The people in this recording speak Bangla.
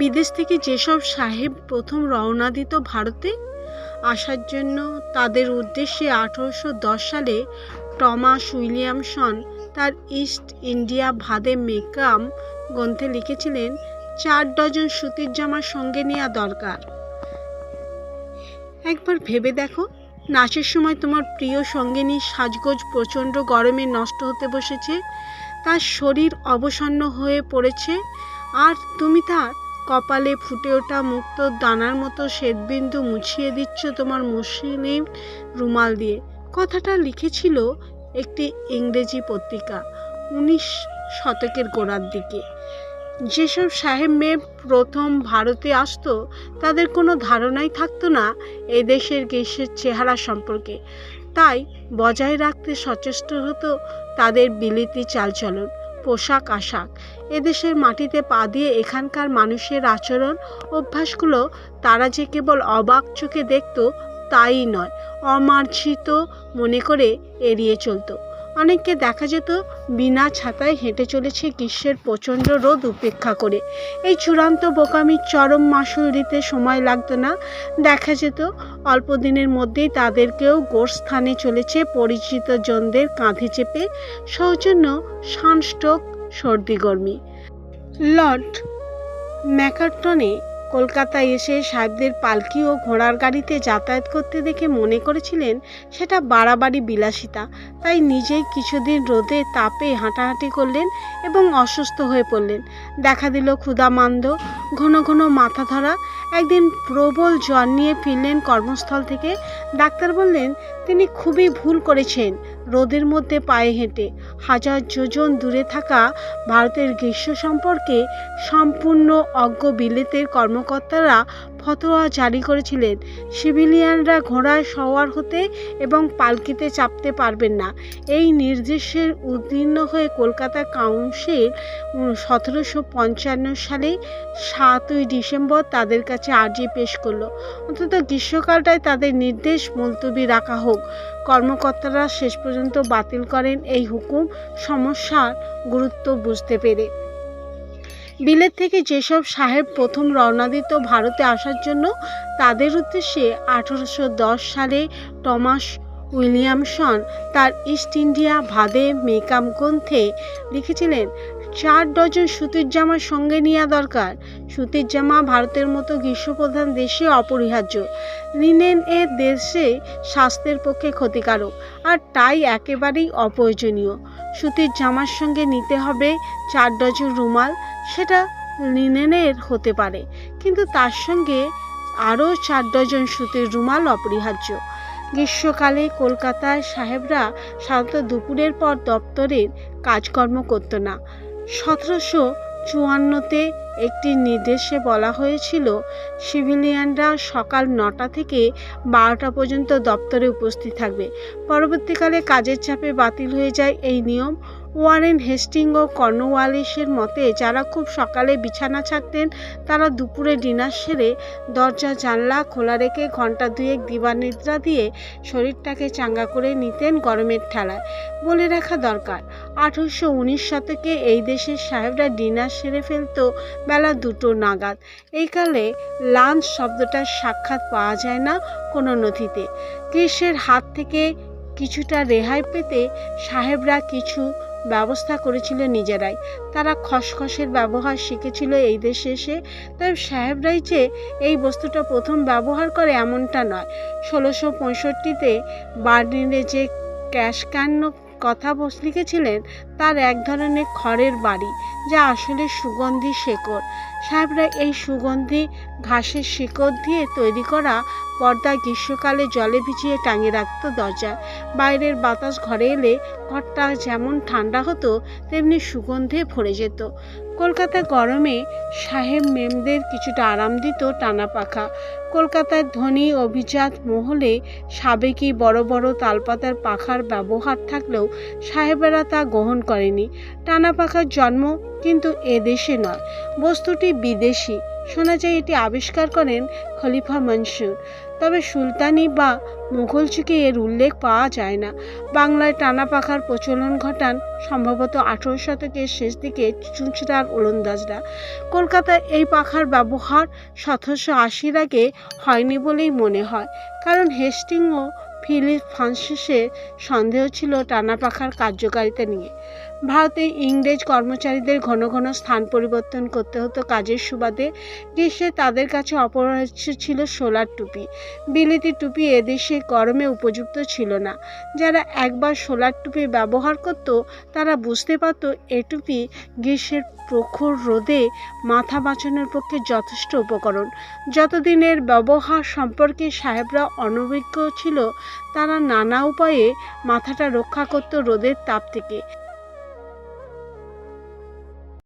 বিদেশ থেকে যেসব সাহেব প্রথম রওনা দিত ভারতে, আসার জন্য তাদের উদ্দেশ্যে আঠারোশো দশ সালে টমাস উইলিয়ামসন তার ইস্ট ইন্ডিয়া ভাদে মেকাম গ্রন্থে লিখেছিলেন, চার ডজন সুতির জামা সঙ্গে নেওয়া দরকার। একবার ভেবে দেখো, নাচের সময় তোমার প্রিয় সঙ্গিনী সাজগোজ প্রচণ্ড গরমে নষ্ট হতে বসেছে, তার শরীর অবসন্ন হয়ে পড়েছে, আর তুমি তার কপালে ফুটে ওঠা মুক্ত দানার মতো শ্বেতবিন্দু মুছিয়ে দিচ্ছ তোমার মুসলিম রুমাল দিয়ে। কথাটা লিখেছিল একটি ইংরেজি পত্রিকা, উনিশ শতকের গোড়ার দিকে। যেসব সাহেব মেয়ে প্রথম ভারতে আসতো, তাদের কোনো ধারণাই থাকতো না এদেশের গ্রীষ্মের চেহারা সম্পর্কে। তাই বজায় রাখতে সচেষ্ট হতো তাদের বিলিতি চালচলন। পোশাক, আশাক। এদেশের মাটিতে পা দিয়ে এখানকার মানুষের আচরণ, অভ্যাসগুলো, তারা যে কেবল অবাক চোখে দেখত, তাই নয়, অমার্জিত মনে করে এড়িয়ে চলতো। অনেককে দেখা যেত বিনা ছাতায় হেঁটে চলেছে গ্রীষ্মের প্রচণ্ড রোদ উপেক্ষা করে। এই চূড়ান্ত বোকামির চরম মাসুল দিতে সময় লাগতো না। দেখা যেত অল্প দিনের মধ্যেই তাদেরকেও গোরস্থানে চলেছে পরিচিত জনদের কাঁধে চেপে সৌজন্য সানস্ট্রোক সর্দি গরমি লর্ড ম্যাকারটনে কলকাতায় এসে সাহেবদের পালকি ও ঘোড়ার গাড়িতে যাতায়াত করতে দেখে মনে করেছিলেন সেটা বাড়াবাড়ি বিলাসিতা। তাই নিজেই কিছুদিন রোদে তাপে হাঁটাহাঁটি করলেন এবং অসুস্থ হয়ে পড়লেন। দেখা দিল ক্ষুধামান্দ ঘন ঘন মাথা ধরা। একদিন প্রবল জ্বর নিয়ে ফিরলেন কর্মস্থল থেকে। ডাক্তার বললেন, তিনি খুবই ভুল করেছেন। রোদের মধ্যে পায়ে হেঁটে হাজার যোজন দূরে থাকা ভারতের গ্রীষ্ম সম্পর্কে সম্পূর্ণ অজ্ঞ বিলেতের কর্মকর্তারা ফতোয়া জারি করেছিলেন। সিভিলিয়ানরা ঘোড়ায় সওয়ার হতে এবং পালকিতে চাপতে পারবেন না। এই নির্দেশের উদ্দীর্ণ হয়ে কলকাতা কাউন্সিল সতেরোশো পঞ্চান্ন সালে সাতই ডিসেম্বর তাদের কাছে আর্জি পেশ করল। অন্তত গ্রীষ্মকালটায় তাদের নির্দেশ মুলতবি রাখা হোক। কর্মকর্তারা শেষ পর্যন্ত বাতিল করেন এই হুকুম। সমস্যার গুরুত্ব বুঝতে পেরে। বিলেত থেকে যেসব সাহেব প্রথম রওনা দিত ভারতে আসার জন্য, তাদের উদ্দেশ্যে আঠারোশো দশ সালে টমাস উইলিয়ামসন তার ইস্ট ইন্ডিয়া ভাদে মেকাম গ্রন্থে লিখেছিলেন, চার ডজন সুতির জামা সঙ্গে নেওয়া দরকার। সুতির জামা ভারতের মতো গ্রীষ্মপ্রধান দেশে অপরিহার্য। লিনেন এর দেশে স্বাস্থ্যের পক্ষে ক্ষতিকারক, আর তাই একেবারেই অপ্রয়োজনীয়। সুতির জামার সঙ্গে নিতে হবে চার ডজন রুমাল সেটা লিনেনের হতে পারে। কিন্তু তার সঙ্গে আরও চার ডজন সুতির রুমাল অপরিহার্য। গ্রীষ্মকালে কলকাতায় সাহেবরা সাধারণত দুপুরের পর দপ্তরের কাজকর্ম করতো না। সতেরোশো চুয়ান্নতে একটি নির্দেশে বলা হয়েছিল, সিভিলিয়ানরা সকাল নটা থেকে বারোটা পর্যন্ত দপ্তরে উপস্থিত থাকবে। পরবর্তীকালে কাজের চাপে বাতিল হয়ে যায় এই নিয়ম। ওয়ারেন হেস্টিং ও কর্নওয়ালিসের মতে, যারা খুব সকালে বিছানা ছাড়তেন, তারা দুপুরে ডিনার সেরে দরজা, জানলা খোলা রেখে ঘণ্টা দুয়েক দিবানিদ্রা দিয়ে শরীরটাকে চাঙ্গা করে নিতেন গরমের ঠেলায়। বলে রাখা দরকার, আঠারোশো উনিশ শতকে এই দেশের সাহেবরা ডিনার সেরে ফেলত বেলা দুটো নাগাদ। এই কালে লাঞ্চ শব্দটার সাক্ষাৎ পাওয়া যায় না কোনো নথিতে। গ্রীষ্মের হাত থেকে কিছুটা রেহাই পেতে সাহেবরা কিছু ব্যবস্থা করেছিল নিজেরাই। তারা খসখসের ব্যবহার শিখেছিল এই দেশে এসে। তাই সাহেবরাই যে এই বস্তুটা প্রথম ব্যবহার করে এমনটা নয়। ষোলোশো পঁয়ষট্টিতে বার্লিনে যে ক্যাশকান্ন কথা বস লিখেছিলেন, তার এক ধরনের খড়ের বাড়ি, যা আসলে সুগন্ধি শেকড়। সাহেবরা এই সুগন্ধি ঘাসের শিকড় দিয়ে তৈরি করা পর্দা গ্রীষ্মকালে জলে ভিজিয়ে টাঙিয়ে রাখতো দরজা। বাইরের বাতাস ঘরে এলে ঘরটা যেমন ঠান্ডা হতো, তেমনি সুগন্ধে ভরে যেত। কলকাতা গরমে সাহেব মেমদের কিছুটা আরাম দিত টানা পাখা। কলকাতার ধনী অভিজাত মহলে সাবেকি বড় বড় তালপাতার পাখার ব্যবহার থাকলেও সাহেবেরা তা গ্রহণ করেনি। টানা পাখার জন্ম কিন্তু এদেশে নয়। বস্তুটি বিদেশি। শোনা যায় এটি আবিষ্কার করেন খলিফা মনসুর। তবে সুলতানি বা মুঘল যুগে এর উল্লেখ পাওয়া যায় না। বাংলায় টানা পাখার প্রচলন ঘটান সম্ভবত আঠেরো শতকের শেষ দিকে চুঁচড়ার ওলন্দাজরা। কলকাতায় এই পাখার ব্যবহার সতেরোশো আশির আগে হয়নি বলেই মনে হয়। কারণ হেস্টিং ও ফিলিপ ফ্রান্সিসের সন্দেহ ছিল টানা পাখার কার্যকারিতা নিয়ে। ভারতে ইংরেজ কর্মচারীদের ঘন ঘন স্থান পরিবর্তন করতে হতো কাজের সুবাদে। গ্রীষ্মে তাদের কাছে অপরিহার্য ছিল সোলার টুপি। বিলিতি টুপি এদেশে গরমে উপযুক্ত ছিল না। যারা একবার সোলার টুপি ব্যবহার করত, তারা বুঝতে পারত এ টুপি গ্রীষ্মের প্রখর রোদে মাথা বাঁচানোর পক্ষে যথেষ্ট উপকরণ। যতদিনের ব্যবহার সম্পর্কে সাহেবরা অনভিজ্ঞ ছিল, তারা নানা উপায়ে মাথাটা রক্ষা করত রোদের তাপ থেকে।